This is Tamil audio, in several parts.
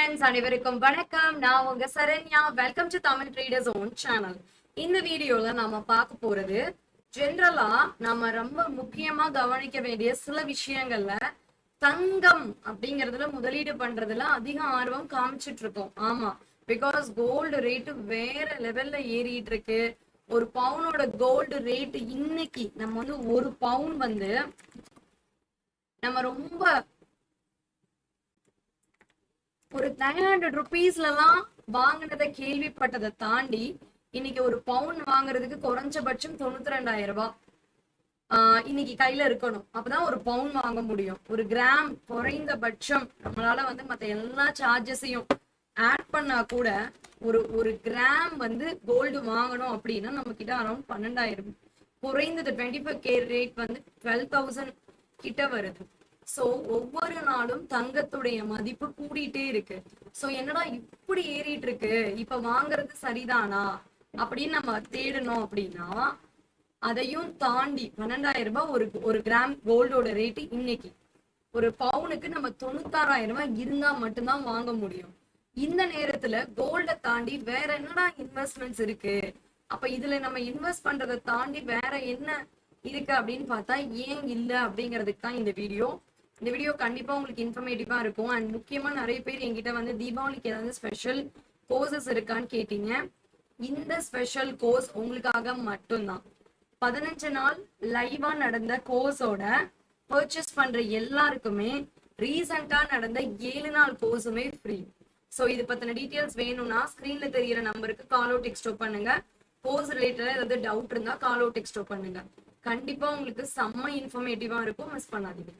ஃப்ரெண்ட்ஸ் அனைவருக்கும் வணக்கம். நான் உங்க Saranya. Welcome to Tamil traders own channel இந்த வீடியோல நாம பார்க்க போறது ஜென்ரலா நம்ம ரொம்ப முக்கியமா கவனிக்க வேண்டிய சில விஷயங்கள்ல தங்கம் அப்படிங்கறதுல முதலீடு பண்றதுல அதிக ஆர்வம் காமிச்சிட்டு இருக்கோம். ஆமா. பிகாஸ் கோல்டு ரேட்டு வேற லெவல்ல ஏறிட்டு இருக்கு. ஒரு பவுனோட கோல்டு ரேட் இன்னைக்கு நம்ம வந்து ஒரு பவுன் வந்து நம்ம ரொம்ப ஒரு நைன் ஹண்ட்ரட் ருபீஸ்லாம் வாங்கினதை கேள்விப்பட்டதை தாண்டி இன்னைக்கு ஒரு பவுன் வாங்குறதுக்கு குறைஞ்சபட்சம் தொண்ணூத்தி ரெண்டாயிரம் ரூபாய் ஆஹ் இன்னைக்கு கையில இருக்கணும். அப்பதான் ஒரு பவுன் வாங்க முடியும். ஒரு கிராம் குறைந்தபட்சம் நம்மளால வந்து மத்த எல்லா சார்ஜஸையும் ஆட் பண்ணா கூட ஒரு ஒரு கிராம் வந்து கோல்டு வாங்கணும் அப்படின்னா நம்ம கிட்ட அரௌண்ட் பன்னெண்டாயிரம். குறைந்தது டுவெண்ட்டி ஃபைவ் கே ரேட் வந்து டுவெல் தௌசண்ட் கிட்ட வருது. சோ ஒவ்வொரு நாளும் தங்கத்துடைய மதிப்பு கூடிட்டே இருக்கு. சோ என்னடா இப்படி ஏறிட்டு இருக்கு? இப்ப வாங்குறது சரிதானா? அப்படின்னு நம்ம தேடணும் அப்படின்னா அதையும் தாண்டி பன்னெண்டாயிரம் ரூபாய் ஒரு ஒரு கிராம் கோல்டோட ரேட்டு இன்னைக்கு. ஒரு பவுனுக்கு நம்ம தொண்ணூத்தாறாயிரம் ரூபாய் இருந்தா மட்டும்தான் வாங்க முடியும். இந்த நேரத்துல கோல்ட தாண்டி வேற என்னடா இன்வெஸ்ட்மெண்ட்ஸ் இருக்கு? அப்ப இதுல நம்ம இன்வெஸ்ட் பண்றதை தாண்டி வேற என்ன இருக்கு அப்படின்னு பார்த்தா ஏன் இல்ல அப்படிங்கிறதுக்கு தான் இந்த வீடியோ இந்த வீடியோ கண்டிப்பாக உங்களுக்கு இன்ஃபர்மேட்டிவாக இருக்கும். அண்ட் முக்கியமாக நிறைய பேர் என்கிட்ட வந்து தீபாவளிக்கு ஏதாவது ஸ்பெஷல் கோர்சஸ் இருக்கான்னு கேட்டீங்க. இந்த ஸ்பெஷல் கோர்ஸ் உங்களுக்காக மட்டும்தான். பதினஞ்சு நாள் லைவாக நடந்த கோர்ஸோட பர்ச்சேஸ் பண்ணுற எல்லாருக்குமே ரீசண்டாக நடந்த ஏழு நாள் கோர்ஸுமே ஃப்ரீ ஸோ இது பற்றின டீட்டெயில்ஸ் வேணும்னா ஸ்க்ரீனில் தெரியிற நம்பருக்கு கால் டெக்ஸ்டோ பண்ணுங்க. கோர்ஸ் ரிலேட்டடாக ஏதாவது டவுட் இருந்தால் கால் டெக்ஸ்டோ பண்ணுங்க. கண்டிப்பாக உங்களுக்கு செம்ம இன்ஃபர்மேட்டிவாக இருக்கும். மிஸ் பண்ணாதீங்க.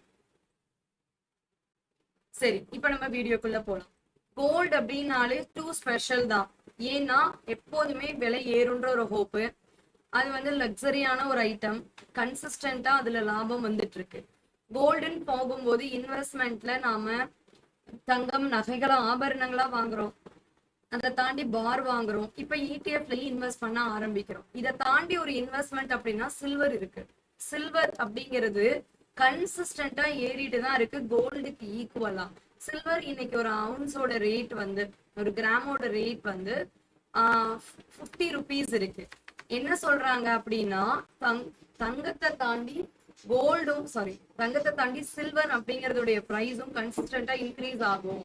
சரி இப்ப நம்ம வீடியோக்குள்ள போலாம். கோல்டு அப்படின்னாலே டூ ஸ்பெஷல் தான். ஏன்னா எப்போதுமே விலை ஏறுன்ற ஒரு ஹோப்பு அது வந்து லக்ஸரியான ஒரு ஐட்டம் கன்சிஸ்டண்டா அதுல லாபம் வந்துட்டு இருக்கு கோல்டுன்னு போகும்போது இன்வெஸ்ட்மெண்ட்ல நாம தங்கம் நகைகளா ஆபரணங்களா வாங்குறோம். அதை தாண்டி பார் வாங்குறோம். இப்ப இடிஎஃப்லயும் இன்வெஸ்ட் பண்ண ஆரம்பிக்கிறோம். இதை தாண்டி ஒரு இன்வெஸ்ட்மெண்ட் அப்படின்னா சில்வர் இருக்கு. சில்வர் அப்படிங்கிறது கன்சிஸ்டண்டா ஏறிட்டு தான் இருக்கு கோல்டுக்கு ஈக்குவலா சில்வர் இன்னைக்கு ஒரு அவுன்ஸோட ரேட் வந்து ஒரு கிராமோட ரேட் வந்து ஃபிஃப்டி ருபீஸ் இருக்கு. என்ன சொல்றாங்க அப்படின்னா தங் தங்கத்தை தாண்டி கோல்டும் சாரி தங்கத்தை தாண்டி சில்வர் அப்படிங்கறதுடைய ப்ரைஸும் கன்சிஸ்டண்டா இன்க்ரீஸ் ஆகும்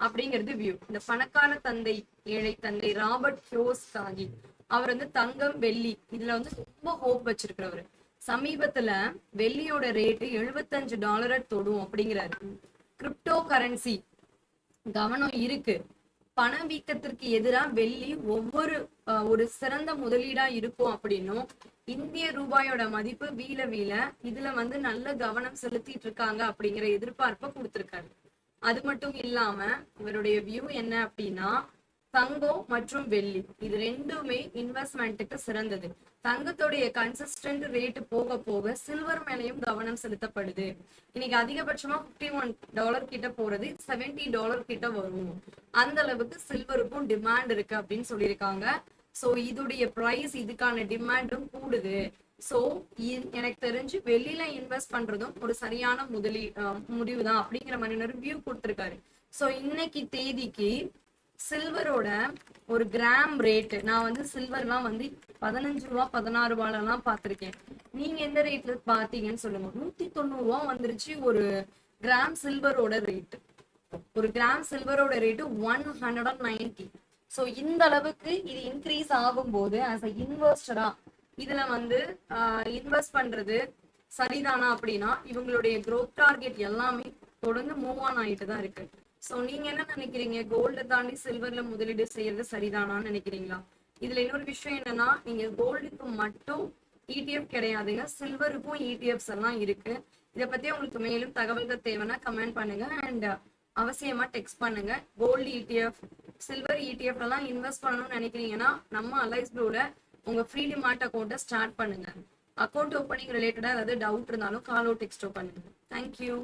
அப்படிங்கிறது வியூ இந்த பணக்கார தந்தை ஏழை தந்தை ராபர்ட் ஹியோஸ் காகி அவர் வந்து தங்கம் வெள்ளி இதுல வந்து ரொம்ப ஹோப் வச்சிருக்கிறவர். சமீபத்துல வெள்ளியோட ரேட்டு எழுபத்தஞ்சு டாலரை தொடும் அப்படிங்கிறாரு. கிரிப்டோ கரன்சி கவனம் இருக்கு. பணவீக்கத்திற்கு எதிராக வெள்ளி ஒவ்வொரு ஒரு சிறந்த முதலீடா இருக்கும் அப்படின்னும் இந்திய ரூபாயோட மதிப்பு வீல வீல இதுல வந்து நல்ல கவனம் செலுத்திட்டு இருக்காங்க அப்படிங்கிற எதிர்பார்ப்பை கொடுத்துருக்காரு. அது மட்டும் இல்லாம இவருடைய வியூ என்ன அப்படின்னா தங்கம் மற்றும் வெள்ளி. இது ரெண்டுமே இன்வெஸ்ட்மெண்ட்டுக்கு சிறந்தது. தங்கத்துடைய கன்சிஸ்டன்ட் ரேட் போக போக சில்வர் மேலையும் கவனம் செலுத்தப்படுது. இன்னைக்கு அதிகபட்சமா 51 ஒன் டாலர் கிட்ட போறது 70 டாலர் கிட்ட வரும். அந்த அளவுக்கு சில்வருக்கும் டிமாண்ட் இருக்கு அப்படின்னு சொல்லியிருக்காங்க. ஸோ இதுடைய ப்ரைஸ் இதுக்கான டிமாண்டும் கூடுது. ஸோ எனக்கு தெரிஞ்சு வெளியில இன்வெஸ்ட் பண்றதும் ஒரு சரியான முதலீ முடிவு தான் அப்படிங்கிற மாதிரி ஒரு வியூ கொடுத்துருக்காரு. ஸோ இன்னைக்கு தேதிக்கு சில்வரோட ஒரு கிராம் ரேட்டு நான் வந்து சில்வர்லாம் வந்து பதினஞ்சு ரூபா பதினாறு ரூபாலாம் பார்த்திருக்கேன். நீங்க எந்த ரேட்ல பார்த்தீங்கன்னு சொல்லுங்க. நூத்தி தொண்ணூறு ரூபா வந்துருச்சு ஒரு கிராம் சில்வரோட ரேட் ஒரு gram சில்வரோட rate one hundred and ninety so இந்த அளவுக்கு இது இன்க்ரீஸ் ஆகும்போது ஆஸ் அ இன்வெஸ்டரா இதுல வந்து இன்வெஸ்ட் பண்றது சரிதானா அப்படின்னா இவங்களுடைய க்ரோத் டார்கெட் எல்லாமே தொடர்ந்து மூவ் ஆன் ஆயிட்டு தான் இருக்கு. ஸோ நீங்க என்ன நினைக்கிறீங்க? கோல்டை தாண்டி சில்வர்ல முதலீடு செய்யறது சரிதானான்னு நினைக்கிறீங்களா? இதுல இன்னொரு விஷயம் என்னன்னா நீங்க கோல்டுக்கு மட்டும் இடிஎஃப் கிடையாதுங்க. சில்வருக்கும் இடிஎஃப்ஸ் எல்லாம் இருக்கு. இதை பத்தி உங்களுக்கு மேலும் தகவல்கள் தேவைன்னா கமெண்ட் பண்ணுங்க. அண்ட் அவசியமா டெக்ஸ்ட் பண்ணுங்க. கோல்டு இடிஎஃப் சில்வர் இடிஎஃப் எல்லாம் இன்வெஸ்ட் பண்ணணும்னு நினைக்கிறீங்கன்னா நம்ம அலைஸ் ப்ளூல உங்க ஃப்ரீ டிமார்ட் அக்கௌண்ட்டை ஸ்டார்ட் பண்ணுங்க. அக்கௌண்ட் ஓப்பனிங் ரிலேட்டடா ஏதாவது டவுட் இருந்தாலும் கால் அவுட் டெக்ஸ்டோ பண்ணுங்க. தேங்க்யூ